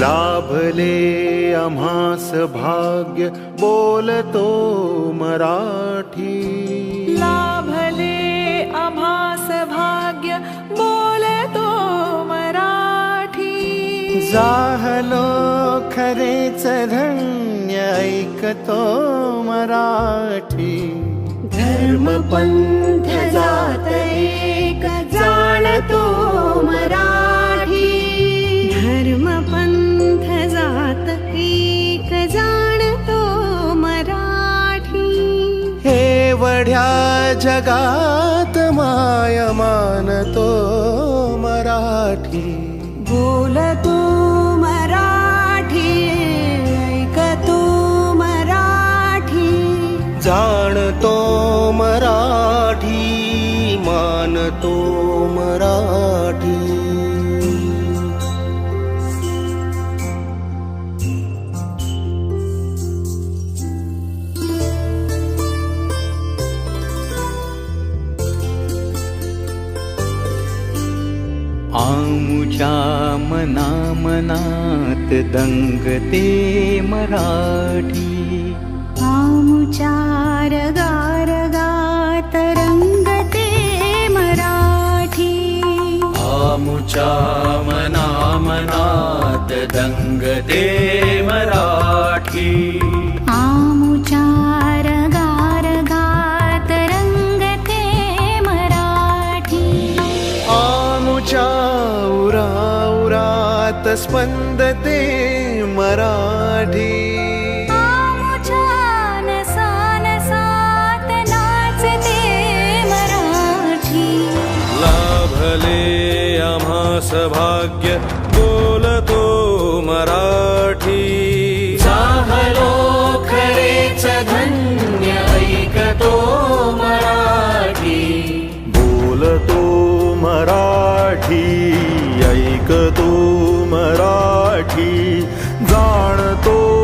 लाभले आम्हास भाग्य बोलतो मराठी। लाभले आभास भाग्य बोलतो मराठी। जाहलो खरेच धन्य ऐकतो मराठी। जात एक जाणतो जगात माय मानतो मराठी। बोलतो मराठी ऐकतो मराठी। जाणतो मराठी मानतो मराठी आमुच्या मना मनात दंगते मराठी आमुचार गारगात रंगते मराठी आमुच्या मना मनात दंगते मराठी स्पंदते मराठी. लाभले आम्हास भाग्य बोलतो मराठी. चाहलो खरेच धन्य ऐकतो मराठी. बोलतो मराठी ऐकतो मराठी जाणतो.